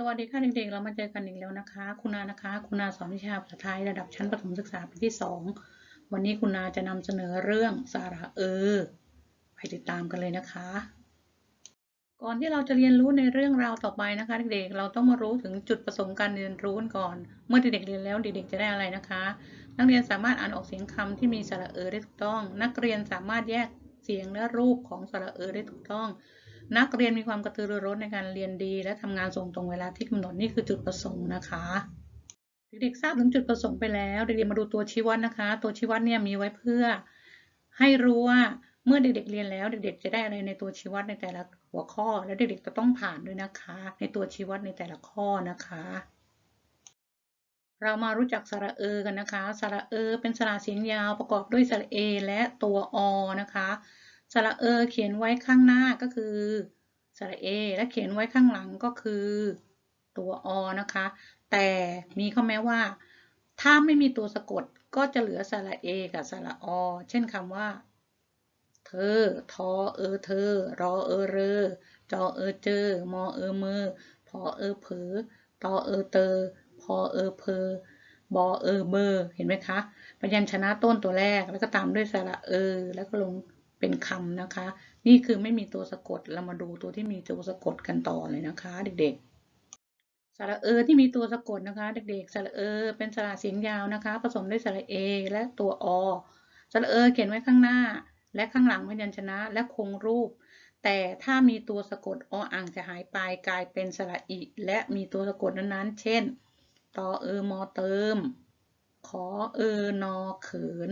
สวัสดีค่ะเด็กๆ เรามาเจอกันอีกแล้วนะคะ คุณนานะคะ คุณนาสอนวิชาภาษาไทยระดับชั้นประถมศึกษาปีที่2วันนี้คุณนาจะนำเสนอเรื่องสาระเออ ไปติดตามกันเลยนะคะ ก่อนที่เราจะเรียนรู้ในเรื่องราวต่อไปนะคะ เด็กๆ เราต้องมารู้ถึงจุดประสงค์การเรียนรู้กันก่อน เมื่อเด็กๆเรียนแล้วเด็กๆจะได้อะไรนะคะ นักเรียนสามารถอ่านออกเสียงคำที่มีสาระเออได้ถูกต้อง นักเรียนสามารถแยกเสียงและรูปของสาระเออได้ถูกต้อง นักเรียนมีความกระตือรือร้นในการเรียนดี และทำงานส่งตรงเวลาที่กำหนดนี่คือจุดประสงค์นะคะ เด็กๆทราบถึงจุดประสงค์ไปแล้วเด็กๆมาดูตัวชี้วัดนะคะ ตัวชี้วัดเนี่ยมีไว้เพื่อ ให้รู้ว่าเมื่อเด็กๆเรียนแล้ว เด็กๆจะได้อะไรในตัวชี้วัดในแต่ละหัวข้อ แล้วเด็กๆจะต้องผ่านด้วยนะคะ ในตัวชี้วัดในแต่ละข้อนะคะ เรามารู้จักสระเออกันนะคะ สระเออเป็นสระเสียงยาวประกอบด้วยสระเอและตัวอนะคะ สระเอเขียนไว้ข้างหน้าก็คือสระเอ และเขียนไว้ข้างหลังก็คือตัวอนะคะ แต่มีข้อแม้ว่า ถ้าไม่มีตัวสะกดก็จะเหลือสระเอกับสระอ เช่นคำว่า เธอ ทอ เออ เธอ รอ เออ เรอ จอ เออ เจอ มอ เออมือพอ เออ เผอตอ เออ เตอ พอ เออ เพอบอ เออ เบอร์เห็นไหมคะพยัญชนะต้นตัวแรกแล้วก็ตามด้วยสระเออ แล้วก็ลง เป็นคำนะคะ นี่คือไม่มีตัวสะกดเรามาดูตัวที่มีตัวสะกดกันต่อเลยนะคะ เด็กๆสระเออที่มีตัวสะกดนะคะ เด็กๆสระเออ เป็นสระเสียงยาวนะคะ ผสมด้วยสระเอ และตัวอสระเออเขียนไว้ข้างหน้า และข้างหลังพยัญชนะและคงรูป แต่ถ้ามีตัวสะกดออ่างจะหายไปกลายเป็นสระอิและมีตัวสะกดนั้นๆ เช่นตอเออมอเติม ขอเออนอเขิน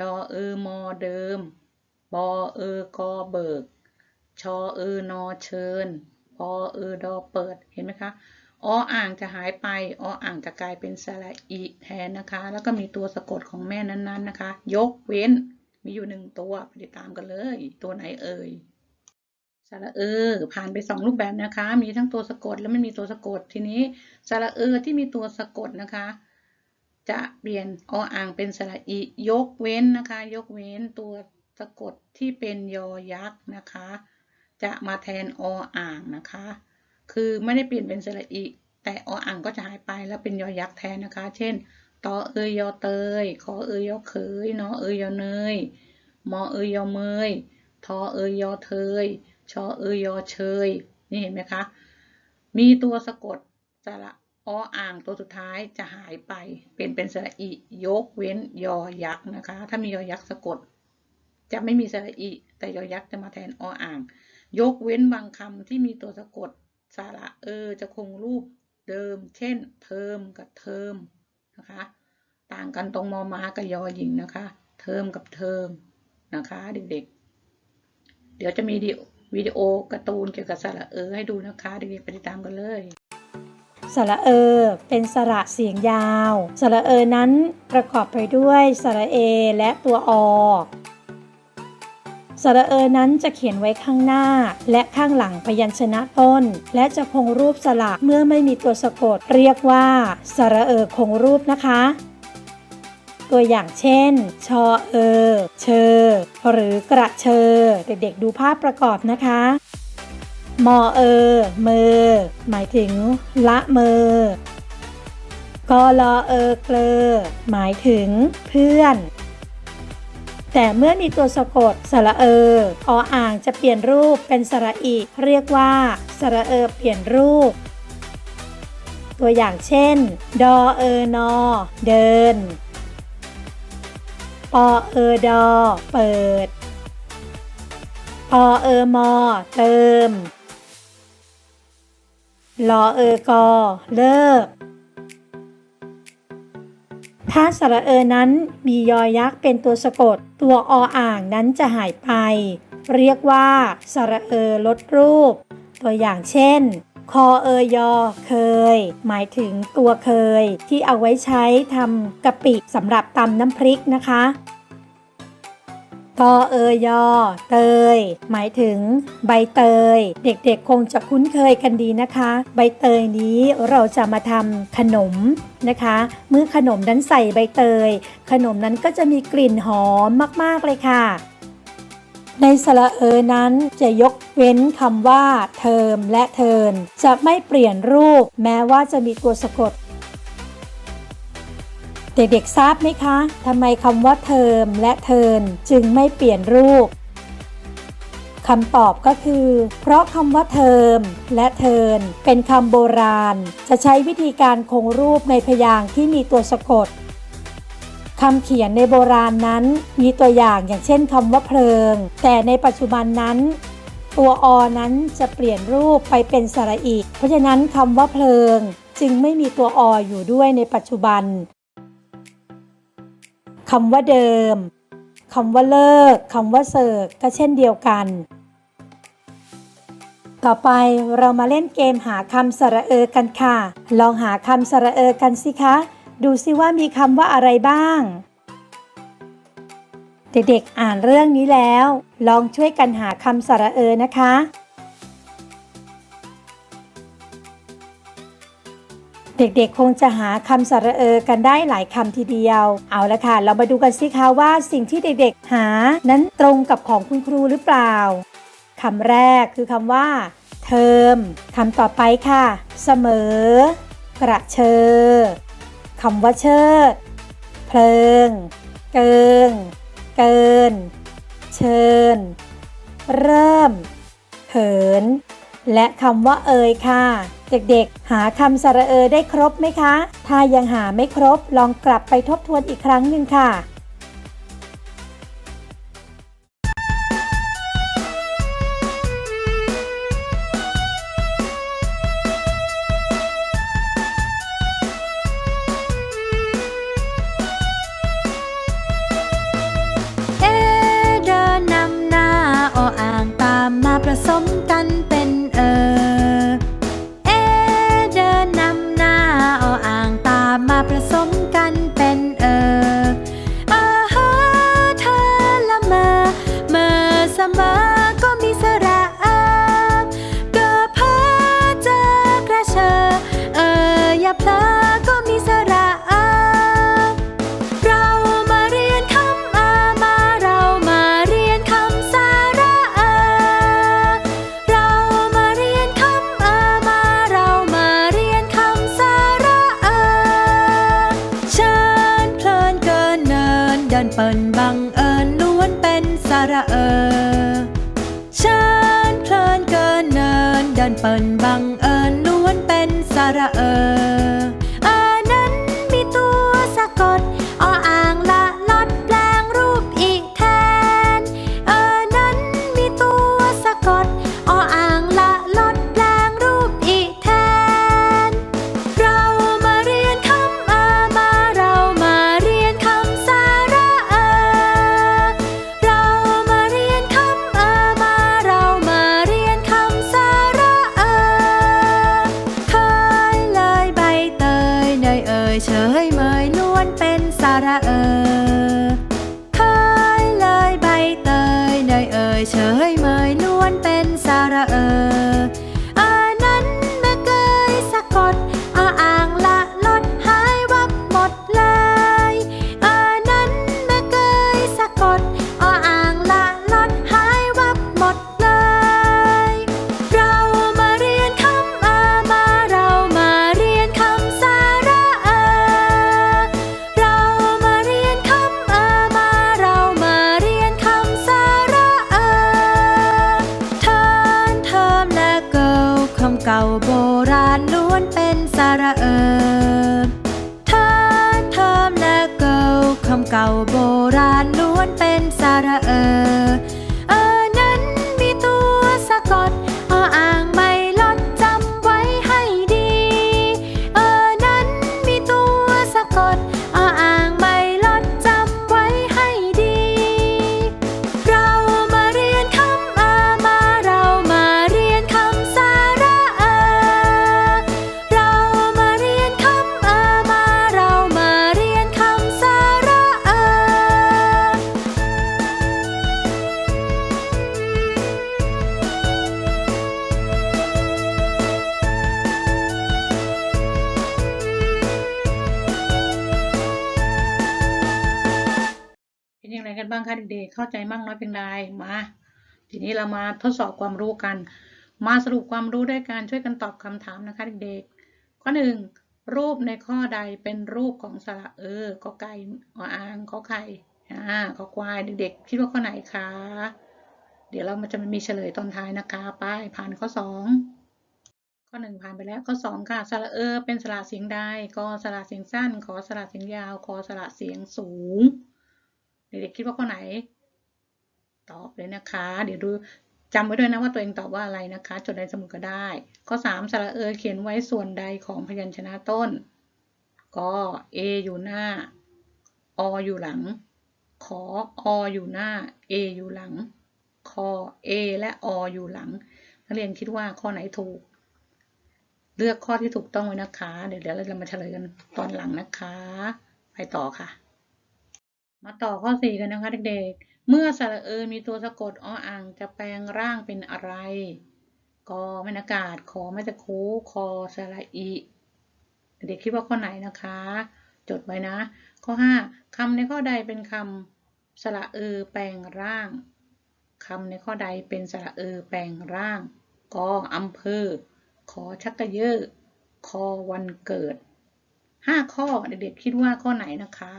ดอเออมอเดิม บอเออกอเบิก ชอเออนอเชิญพอเออดอเปิด เห็นไหมคะออ่างจะหายไปออ่างจะกลายเป็นสระอีแทนนะคะ แล้วก็มีตัวสะกดของแม่นั้นๆนะคะ ยกเว้น มีอยู่หนึ่งตัวไปติดตามกันเลย ตัวไหนเอ่ยสระเออ ผ่านไปสองรูปแบบนะคะ มีทั้งตัวสะกดและไม่มีตัวสะกดทีนี้สระเออที่มีตัวสะกดนะคะ จะเปลี่ยนออ่างเป็นสระอียกเว้นนะคะ ยกเว้นตัวะกดที่เป็นยอยักษ์นะคะ จะมาแทนออ่างนะคะ คือไม่ได้เปลี่ยนเป็นสระอีแต่ออ่างก็จะหายไปแล้วเป็นยอยักษ์แทนนะคะ เช่นตอเอยยอเตย ขอเอยยอเขยนอเอยยอเนยมอเอยยอเมยทอเอยยอเทยชอเอยยอเชยนี่เห็นไหมคะ มีตัวสะกดสระออ่างตัวสุดท้ายจะหายไปเป็นเป็นสระอียกเว้นยอยักษ์นะคะ ถ้ามียอยักษ์สะกด จะไม่มีสระอีแต่ยอยักษ์จะมาแทนออ่าง ยกเว้นบางคำที่มีตัวสะกดสระเออจะคงรูปเดิม เช่น เทอมกับเทอมนะคะ ต่างกันตรงมอมากับยอหญิงนะคะ เทอมกับเทอมนะคะเด็กๆ เดี๋ยวจะมีวิดีโอการ์ตูนเกี่ยวกับสระเออให้ดูนะคะเด็กๆไปติดตามกันเลยสระเออเป็นสระเสียงยาว สระเออนั้นประกอบไปด้วยสระเอและตัวอ สระเออนั้นจะเขียนไว้ข้างหน้า และข้างหลังพยัญชนะต้น และจะคงรูปสระเมื่อไม่มีตัวสะกด เรียกว่าสระเออคงรูปนะคะ ตัวอย่างเช่น ชอเออ เชอ หรือกระเชอ เด็กๆดูภาพประกอบนะคะมอเออเมอ หมายถึง ละเมอกอลอเออเกลอ หมายถึงเพื่อน แต่เมื่อมีตัวสะกดสระเออออ่างจะเปลี่ยนรูปเป็นสระอีเรียกว่าสระเออเปลี่ยนรูป ตัวอย่างเช่น ดอเออนอเดิน ปอเออดอ เปิดพอเออมอ เติม ลอเออกอ เลิก ถ้าสระเออนั้นมียอยักษ์เป็นตัวสะกด ตัวออ่างนั้นจะหายไป เรียกว่าสระเออลดรูป ตัวอย่างเช่น คอเอยอเคย หมายถึงตัวเคย ที่เอาไว้ใช้ทำกะปิสำหรับตำน้ำพริกนะคะ ตอเอยอเตย หมายถึง ใบเตย เด็กๆคงจะคุ้นเคยกันดีนะคะ ใบเตยนี้เราจะมาทำขนมนะคะ เมื่อขนมนั้นใส่ใบเตย ขนมนั้นก็จะมีกลิ่นหอมมากๆเลยค่ะในสระเออนั้นจะยกเว้นคำว่า เทอมและเทิน จะไม่เปลี่ยนรูป แม้ว่าจะมีตัวสะกด เด็กๆทราบไหมคะทำไมคำว่าเทอมและเทินจึงไม่เปลี่ยนรูปคำตอบก็คือ เพราะคำว่าเทอมและเทินเป็นคำโบราณ จะใช้วิธีการคงรูปในพยางค์ที่มีตัวสะกดคำเขียนในโบราณนั้นมีตัวอย่างอย่างเช่นคำว่าเพลิง แต่ในปัจจุบันนั้น ตัวอนั้นจะเปลี่ยนรูปไปเป็นสระอีก เพราะฉะนั้นคำว่าเพลิง จึงไม่มีตัวออยู่ด้วยในปัจจุบัน คำว่าเดิมคำว่าเลิกคำว่าเสิร์กก็เช่นเดียวกัน ต่อไปเรามาเล่นเกมหาคำสระเออกันค่ะ ลองหาคำสระเออกันสิคะ ดูสิว่ามีคำว่าอะไรบ้าง เด็กๆอ่านเรื่องนี้แล้ว ลองช่วยกันหาคำสระเออนะคะ เด็กๆ คงจะหาคำสระเออกันได้หลายคำทีเดียว เอาละค่ะ เรามาดูกันสิคะว่าสิ่งที่เด็กๆ หานั้นตรงกับของคุณครูหรือเปล่าคำแรกคือคำว่า เทอมคำต่อไปค่ะ เสมอ กระเชอคำว่าเชิด เพลิง เกิง เกิน เชิญ เริ่ม เขิน และคำว่าเอยค่ะ เด็กๆ หาคำสระเออได้ครบไหมคะ ถ้ายังหาไม่ครบลองกลับไปทบทวนอีกครั้งหนึ่งค่ะเอเดินนำหน้าออ่างตามมาผสมกันเป็น เอิญล้วนเป็นสาระเออเชิญเพลินเกินเนินเดินเปินบังเอิญล้วนเป็นสาระเอออานั้นมีตัวสะกด เออ เก่าโบราณล้วนเป็นสาระเออเอ บ้างคะเด็กๆเข้าใจมากน้อยเพียงใดมาทีนี้เรามาทดสอบความรู้กัน มาสรุปความรู้ด้วยการช่วยกันตอบคำถามนะคะเด็กๆข้อหนึ่งรูปในข้อใดเป็นรูปของสระเออกอไก่ออ่างขอไข่อ่าขอควายเด็กๆคิดว่าข้อไหนคะเดี๋ยวเรามันจะมีเฉลยตอนท้ายนะคะไปผ่านข้อสองข้อหนึ่งผ่านไปแล้วข้อสองค่ะสระเออ เป็นสระเสียงใดกอสระเสียงสั้นขอสระเสียงยาวคอสระเสียงสูง เด็กๆคิดว่าข้อไหน ตอบเลยนะคะ เดี๋ยวดูจำไว้ด้วยนะว่าตัวเองตอบว่าอะไรนะคะ จดในสมุดก็ได้ ข้อ 3 สระเออเขียนไว้ส่วนใดของพยัญชนะต้น ก็ A อยู่หน้า ออยู่หลัง ขอออยู่หน้า A อยู่หลัง คอ A และออยู่หลัง นักเรียนคิดว่าข้อไหนถูก เลือกข้อที่ถูกต้องไว้นะคะ เดี๋ยวเดี๋ยวเราจะมาเฉลยกันตอนหลังนะคะ ไปต่อค่ะ มาต่อข้อ4กันนะคะเด็กๆ เมื่อสระเออมีตัวสะกดออ่างจะแปลงร่างเป็นอะไรกอแม่นากาศขอไม่ตะคูคอสระอีเด็กคิดว่าข้อไหนนะคะ จดไว้นะ ข้อ 5คำในข้อใดเป็นคำสระเออแปลงร่างคำในข้อใดเป็นสระเออแปลงร่างกออำเภอ ขอชักกระเยอะคอวันเกิด 5 ข้อเด็กๆคิดว่าข้อไหนนะคะ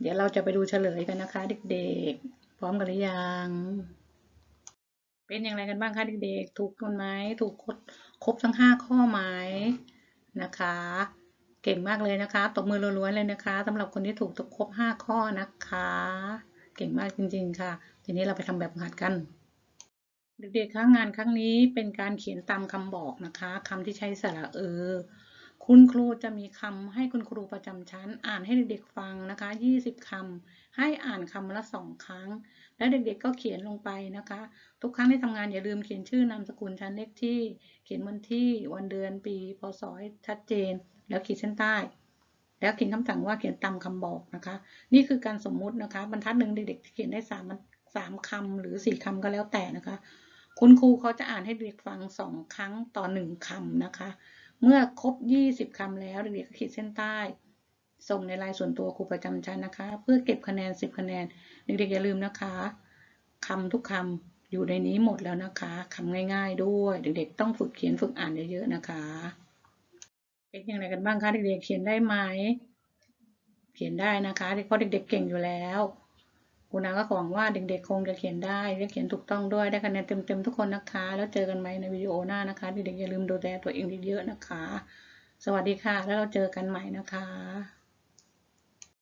เดี๋ยวเราจะไปดูเฉลยกันนะคะ เด็กๆ พร้อมกันหรือยัง เป็นอย่างไรกันบ้างคะเด็กๆ ถูกกันไหมถูกครบครบทั้ง 5 ข้อไหมนะคะ เก่งมากเลยนะคะ ตบมือรัวๆเลยนะคะสำหรับคนที่ถูกครบ 5 ข้อนะคะ เก่งมากจริงๆค่ะ ทีนี้เราไปทำแบบหัดกันเด็กๆคะงานครั้งนี้เป็นการเขียนตามคำบอกนะคะคำที่ใช้สระเออ คุณครูจะมีคำให้คุณครูประจำชั้น อ่านให้เด็กๆฟังนะคะ 20 คำ ให้อ่านคำละสองครั้ง แล้วเด็กๆก็เขียนลงไปนะคะ ทุกครั้งที่ทำงานอย่าลืมเขียนชื่อนามสกุลชั้นเลขที่ เขียนวันที่วันเดือนปีพศชัดเจน แล้วขีดเส้นใต้ แล้วเขียนคำสั่งว่าเขียนตามคำบอกนะคะ นี่คือการสมมุตินะคะ บรรทัดหนึ่งเด็กๆเขียนได้สามสามคำหรือสี่คำก็แล้วแต่นะคะ คุณครูเขาจะอ่านให้เด็กฟังสองครั้งต่อหนึ่งคำนะคะ เมื่อครบ 20 คำแล้วเด็กๆก็ขีดเส้นใต้ ส่งในไลน์ส่วนตัวครูประจำชั้นนะคะ เพื่อเก็บคะแนน 10 คะแนน เด็กๆอย่าลืมนะคะคำทุกคำอยู่ในนี้หมดแล้วนะคะคำง่ายๆด้วย เด็กๆต้องฝึกเขียนฝึกอ่านเยอะๆนะคะ เป็นอย่างไรกันบ้างคะเด็กๆเขียนได้ไหม เขียนได้นะคะเพราะเด็กๆเก่งอยู่แล้ว คุณนาก็หวังว่าเด็กๆคงจะเขียนได้และเขียนถูกต้องด้วยได้คะแนนเต็มๆทุกคนนะคะ แล้วเจอกันไหมในวิดีโอหน้านะคะเด็กๆอย่าลืมดูแลตัวเองเยอะๆนะคะ สวัสดีค่ะ แล้วเราเจอกันใหม่นะคะ